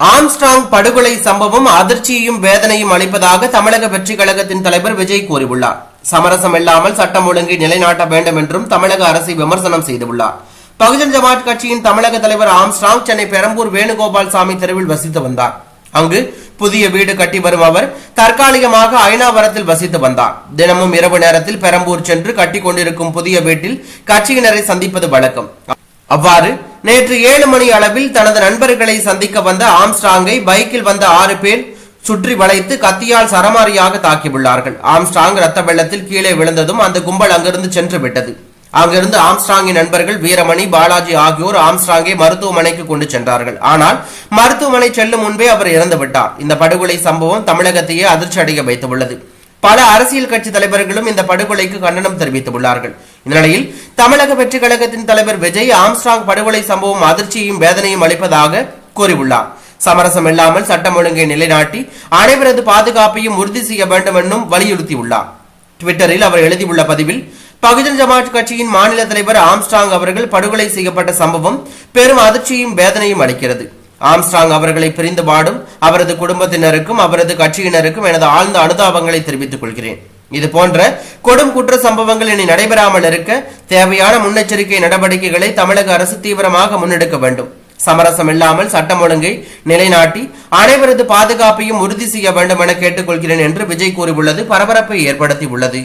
Armstrong படுகொலை சம்பவம் அதிர்ச்சியையும் வேதனையும் அளிப்பதாக தமிழக வெற்றி கழகத்தின் தலைவர் விஜய் கூறியுள்ளார். சமரசம் இல்லாமல் சட்டம் ஒழுங்கை நிலைநாட்ட வேண்டும் என்றும் தமிழக அரசை விமர்சனம் செய்துள்ளார். பகுஜன் ஜமாத் கட்சியின் தமிழக தலைவர் ஆம்ஸ்ட்ராங் சென்னை பெரம்பூர் வேணுகோபால் சாமி தெருவில் வசித்து வந்தார். அங்கு புதிய வீடு கட்டி வரும் அவர் தற்காலிகமாக ஐநாவரத்தில் வசித்து வந்தார். தினமும் இரவு நேரத்தில் பெரம்பூர் சென்று கட்டி கொண்டிருக்கும் புதிய வீட்டில் கட்சியினரை சந்திப்பது வழக்கம். அவ்வாறு நேற்று ஏழு மணி அளவில் தனது நண்பர்களை சந்திக்க வந்த ஆம்ஸ்டாங்கை பைக்கில் வந்த ஆறு பேர் சுற்றி வளைத்து கத்தியால் சரமாரியாக தாக்கியுள்ளார்கள். ஆம்ஸ்டாங் ரத்த வெள்ளத்தில் கீழே விழுந்ததும் அந்த கும்பல் அங்கிருந்து சென்று விட்டது. அங்கிருந்து ஆம்ஸ்டாங்கின் நண்பர்கள் வீரமணி பாலாஜி ஆகியோர் ஆம்ஸ்டாங்கை மருத்துவமனைக்கு கொண்டு சென்றார்கள். ஆனால் மருத்துவமனை செல்லும் முன்பே அவர் இறந்து விட்டார் இந்த படுகொலை சம்பவம் தமிழகத்தையே அதிர்ச்சி அடைய வைத்துள்ளது. பல அரசியல் கட்சி தலைவர்களும் இந்த படுகொலைக்கு கண்டனம் தெரிவித்துள்ளார்கள். இந்த நிலையில் தமிழக வெற்றி கழகத்தின் தலைவர் விஜய் ஆம்ஸ்ட்ராங் படுகொலை சம்பவம் அதிர்ச்சியையும் வேதனையும் அளிப்பதாக கூறியுள்ளார். சமரசம் இல்லாமல் சட்டம் ஒழுங்கை நிலைநாட்டி அனைவரது பாதுகாப்பையும் உறுதி செய்ய வேண்டும் என்றும் வலியுறுத்தியுள்ளார். ட்விட்டரில் அவர் எழுதியுள்ள பதிவில் பகுஜன் ஜமாத் கட்சியின் மாநில தலைவர் ஆம்ஸ்டாங் அவர்கள் படுகொலை செய்யப்பட்ட சம்பவம் பெரும் அதிர்ச்சியும் வேதனையும் அளிக்கிறது. ஆம்ஸ்ட்ராங் அவர்களை பிரிந்து பாடும் அவரது குடும்பத்தினருக்கும் அவரது கட்சியினருக்கும் எனது ஆழ்ந்த அனுதாபங்களை தெரிவித்துக் கொள்கிறேன். இது போன்ற கொடும் குற்ற சம்பவங்கள் இனி நடைபெறாமல் இருக்க தேவையான முன்னெச்சரிக்கை நடவடிக்கைகளை தமிழக அரசு தீவிரமாக முன்னெடுக்க வேண்டும். சமரசம் இல்லாமல் சட்டம் ஒழுங்கை நிலைநாட்டி அனைவரது பாதுகாப்பையும் உறுதி செய்ய வேண்டும் என கேட்டுக்கொள்கிறேன் என்று விஜய் கூறியுள்ளது பரபரப்பை ஏற்படுத்தியுள்ளது.